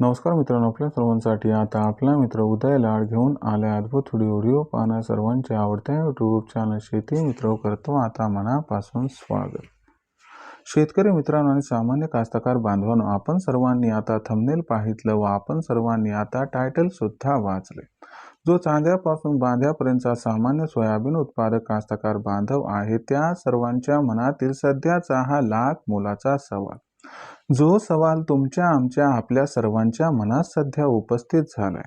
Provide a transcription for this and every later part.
नमस्कार मित्रांनो आपल्या सर्वांसाठी आता आपला मित्र उदय लाड घेऊन आले अद्भुत व्हिडिओ पाहण्या सर्वांच्या आवडत्या यूट्यूब चॅनल शेती मित्र करतो आता मनापासून स्वागत. शेतकरी मित्रांनो आणि सामान्य कास्तकार बांधवांनो आपण सर्वांनी आता थंबनेल पाहितलं व आपण सर्वांनी आता टायटल सुद्धा वाचले जो चांद्यापासून बांध्यापर्यंतचा सामान्य सोयाबीन उत्पादक कास्तकार बांधव आहे त्या सर्वांच्या मनातील सध्याचा हा लाख मोलाचा सवाल. जो सवाल तुमच्या आमच्या आपल्या सर्वांच्या मनात सध्या उपस्थित झालाय.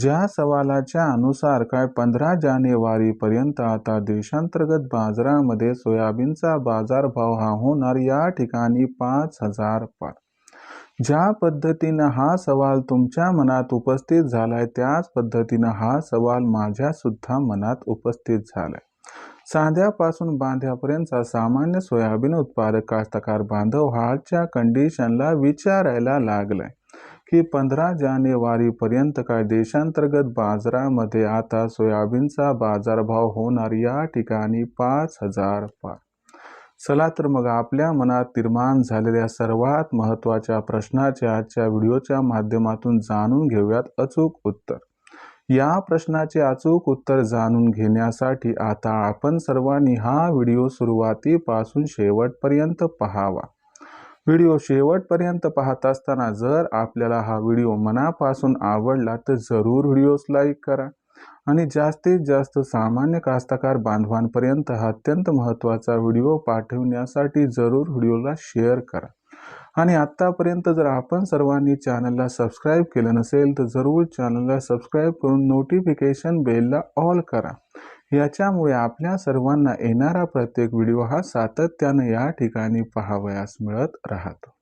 ज्या सवालाच्या अनुसार काय पंधरा जानेवारी पर्यंत आता देशांतर्गत बाजारामध्ये सोयाबीनचा बाजारभाव हा होणार या ठिकाणी पाच हजार पार ज्या पद्धतीनं हा सवाल तुमच्या मनात उपस्थित झालाय त्याच पद्धतीनं हा सवाल माझ्या सुद्धा मनात उपस्थित झालाय. सांध्यापासून बांध्यापर्यंतचा सामान्य सोयाबीन उत्पादक कास्तकार बांधव हाच्या कंडिशनला विचारायला लागलाय की पंधरा जानेवारीपर्यंत काय देशांतर्गत बाजारामध्ये आता सोयाबीनचा बाजारभाव होणार या ठिकाणी पाच हजार पार चला तर मग आपल्या मनात निर्माण झालेल्या सर्वात महत्त्वाच्या प्रश्नाचे आजच्या व्हिडिओच्या माध्यमातून जाणून घेऊयात अचूक उत्तर. या प्रश्नाचे अचूक उत्तर जाणून घेण्यासाठी आता आपण सर्वांनी हा व्हिडिओ सुरुवातीपासून शेवटपर्यंत पहावा. व्हिडिओ शेवटपर्यंत पाहत असताना जर आपल्याला हा व्हिडिओ मनापासून आवडला तर जरूर व्हिडिओस लाईक करा आणि जास्तीत जास्त सामान्य कास्तकार बांधवांपर्यंत हा अत्यंत महत्त्वाचा व्हिडिओ पाठवण्यासाठी जरूर व्हिडिओला शेअर करा. आणि आत्तापर्यंत जर आपण सर्वांनी चॅनलला सबस्क्राईब केलं नसेल तर जरूर चॅनलला सबस्क्राईब करून नोटिफिकेशन बेलला ऑल करा. याच्यामुळे आपल्या सर्वांना येणारा प्रत्येक व्हिडिओ हा सातत्यानं या ठिकाणी पाहावयास मिळत राहतो.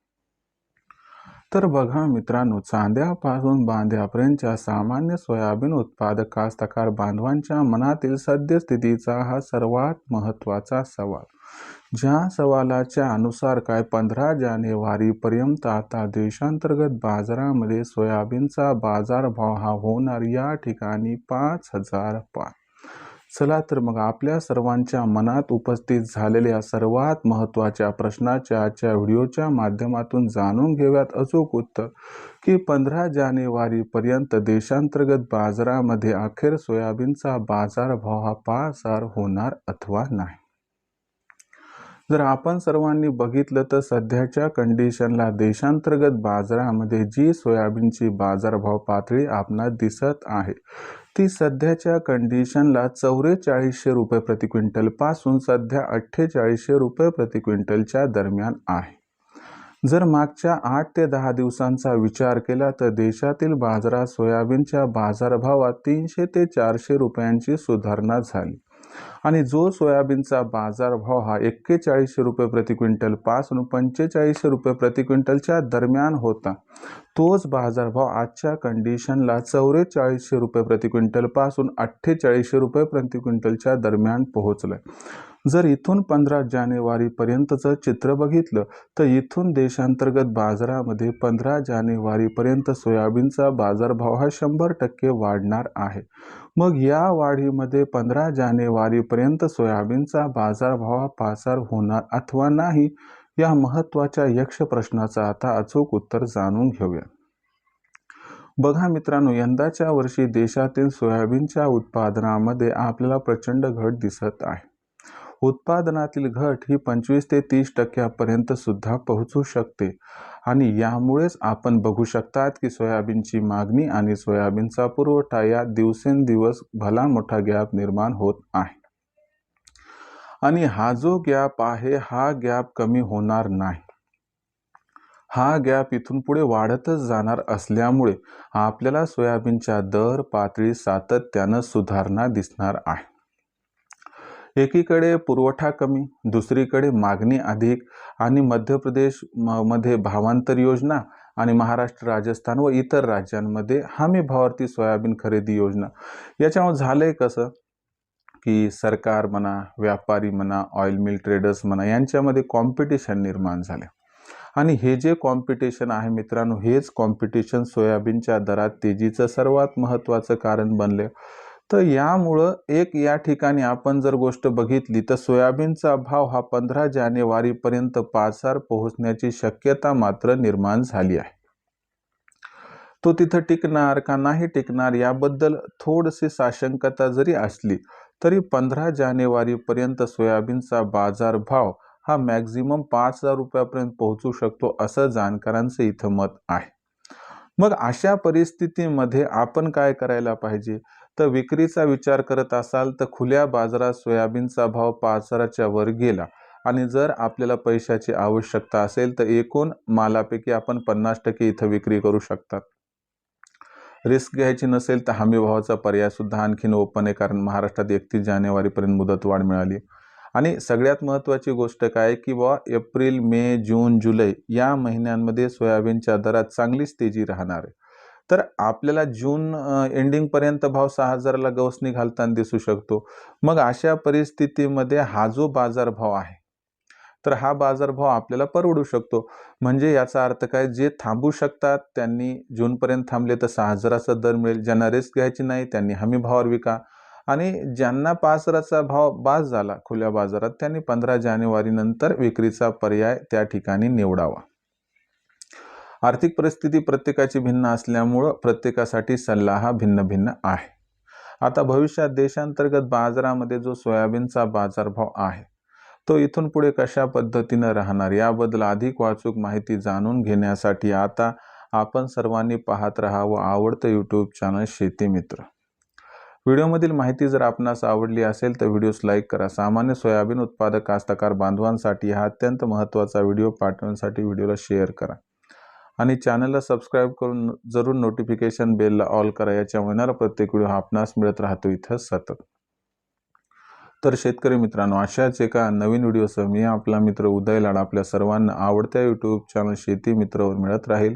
तर बघा मित्रांनो चांद्यापासून बांध्यापर्यंतच्या सामान्य सोयाबीन उत्पादक कास्तकार बांधवांच्या मनातील सद्यस्थितीचा हा सर्वात महत्त्वाचा सवाल. ज्या सवालाच्या अनुसार काय पंधरा जानेवारीपर्यंत आता देशांतर्गत बाजारामध्ये सोयाबीनचा बाजारभाव हा होणार या ठिकाणी पाच हजार पाच चला तर मग आपल्या सर्वांच्या मनात उपस्थित झालेल्या सर्वात महत्त्वाच्या प्रश्नाच्या आजच्या व्हिडिओच्या माध्यमातून जाणून घेऊयात अचूक उत्तर की पंधरा जानेवारीपर्यंत देशांतर्गत बाजारामध्ये अखेर सोयाबीनचा बाजारभाव हा पाच हजार होणार अथवा नाही. जर आपण सर्वांनी बघितलं तर सध्याच्या कंडिशनला देशांतर्गत बाजारामध्ये जी सोयाबीनची बाजारभाव पातळी आपणास दिसत आहे ती सध्याच्या कंडिशनला चौवेचाळीसशे रुपये प्रति क्विंटलपासून सध्या अठ्ठेचाळीसशे रुपये प्रति क्विंटलच्या दरम्यान आहे. जर मागच्या आठ ते दहा दिवसांचा विचार केला तर देशातील बाजारात सोयाबीनच्या बाजारभावात तीनशे ते चारशे रुपयांची सुधारणा झाली. आणि जो सोयाबीनचा बाजारभाव हा एक्केचाळीसशे रुपये प्रति क्विंटलपासून पंचेचाळीसशे रुपये प्रति क्विंटलच्या दरम्यान होता तोच बाजारभाव आजच्या कंडिशनला चौवेचाळीसशे रुपये प्रति क्विंटलपासून अठ्ठेचाळीसशे रुपये प्रति क्विंटलच्या दरम्यान पोहोचलाय. जर इथून पंधरा जानेवारीपर्यंतचं चित्र बघितलं तर इथून देशांतर्गत बाजारामध्ये पंधरा जानेवारीपर्यंत सोयाबीनचा बाजारभाव हा शंभर टक्के वाढणार आहे. मग या वाढीमध्ये पंधरा जानेवारीपर्यंत सोयाबीनचा बाजारभाव हा पाचार होणार अथवा नाही या महत्त्वाच्या यक्ष प्रश्नाचं आता अचूक उत्तर जाणून घेऊया. बघा मित्रांनो यंदाच्या वर्षी देशातील सोयाबीनच्या उत्पादनामध्ये आपल्याला प्रचंड घट दिसत आहे. उत्पादनातील घट ही पंचवीस ते तीस टक्क्यापर्यंत सुद्धा पोहोचू शकते. आणि यामुळेच आपण बघू शकतात की सोयाबीनची मागणी आणि सोयाबीनचा पुरवठा या दिवसेंदिवस भला मोठा गॅप निर्माण होत आहे. आणि हा जो गॅप आहे हा गॅप कमी होणार नाही. हा गॅप इथून पुढे वाढतच जाणार असल्यामुळे आपल्याला सोयाबीनच्या दर पातळी सातत्यानं सुधारणा दिसणार आहे. एकीकडे पुरवठा कमी दुसरीकडे मागणी अधिक आणि मध्य प्रदेशमध्ये भावांतर योजना आणि महाराष्ट्र राजस्थान व इतर राज्यांमध्ये हमी भावावरती सोयाबीन खरेदी योजना. याच्यामुळे झालंय कसं? की सरकार म्हणा व्यापारी म्हणा ऑइल मिल ट्रेडर्स म्हणा यांच्यामध्ये कॉम्पिटिशन निर्माण झाले आणि हे जे कॉम्पिटिशन आहे मित्रांनो हेच कॉम्पिटिशन सोयाबीनच्या दरात तेजीचं सर्वात महत्त्वाचं कारण बनले तर यामुळं एक या ठिकाणी आपण जर गोष्ट बघितली तर सोयाबीनचा भाव हा पंधरा जानेवारीपर्यंत पाचार पोहोचण्याची शक्यता मात्र निर्माण झाली आहे. तो तिथं टिकणार का नाही टिकणार याबद्दल थोडीशी साशंकता जरी असली तरी पंधरा जानेवारीपर्यंत सोयाबीनचा बाजारभाव हा मॅक्झिमम पाच हजार रुपयापर्यंत पोहोचू शकतो असं जाणकारांचं इथं मत आहे. मग अशा परिस्थितीमध्ये आपण काय करायला पाहिजे? तर विक्रीचा विचार करत असाल तर खुल्या बाजारात सोयाबीनचा भाव पाच हजाराच्या वर गेला. आणि जर आपल्याला पैशाची आवश्यकता असेल तर एकूण मालापैकी आपण पन्नास टक्के इथं विक्री करू शकतात. रिस्क घ्यायची नसेल तर हमी भावाचा पर्याय सुद्धा आणखीन ओपन आहे कारण महाराष्ट्रात एकतीस जानेवारीपर्यंत मुदतवाढ मिळाली. आणि सगळ्यात महत्त्वाची गोष्ट काय की बा एप्रिल मे जून जुलै या महिन्यांमध्ये सोयाबीनच्या दरात चांगलीच तेजी राहणार आहे. तर आपल्याला जून एंडिंगपर्यंत भाव सहा हजाराला गवस निघालताना दिसू शकतो. मग अशा परिस्थितीमध्ये हा जो बाजारभाव आहे तर हा बाजारभाव आपल्याला परवडू शकतो. म्हणजे याचा अर्थ काय? जे थांबू शकतात त्यांनी जूनपर्यंत थांबले तर सहा हजाराचा दर मिळेल. ज्यांना रिस्क घ्यायची नाही त्यांनी हमी भावावर विका. आणि ज्यांना पाच हजाराचा भाव बास झाला खुल्या बाजारात त्यांनी पंधरा जानेवारीनंतर विक्रीचा पर्याय त्या ठिकाणी निवडावा. आर्थिक परिस्थिती प्रत्येकाची भिन्न असल्यामुळं प्रत्येकासाठी सल्ला हा भिन्न भिन्न आहे. आता भविष्यात देशांतर्गत बाजारामध्ये जो सोयाबीनचा बाजारभाव आहे तो इथून पुढे कशा पद्धतीनं राहणार याबद्दल अधिक वाचूक माहिती जाणून घेण्यासाठी आता आपण सर्वांनी पाहत राहावं आवडतं यूट्यूब चॅनल शेती मित्र. व्हिडिओमधील माहिती जर आपणास आवडली असेल तर व्हिडिओस लाईक करा. सामान्य सोयाबीन उत्पादक कास्तकार बांधवांसाठी हा अत्यंत महत्त्वाचा व्हिडिओ. पाठवण्यासाठी व्हिडिओला शेअर करा. आणि चॅनलला सबस्क्राईब करून जरूर नोटिफिकेशन बेलला ऑल करा याच्या येणारा प्रत्येक व्हिडिओ हा आपणास मिळत राहतो इथं सतत. तर शेतकरी मित्रांनो अशाच एका नवीन व्हिडिओसह मी आपला मित्र उदय लाड आपल्या सर्वांना आवडत्या यूट्यूब चॅनल शेती मित्रवर मिळत राहील.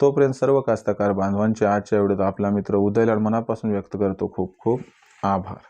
तोपर्यंत सर्व कास्तकार बांधवांच्या आजच्या व्हिडिओत आपला मित्र उदय लाड मनापासून व्यक्त करतो खूप खूप आभार.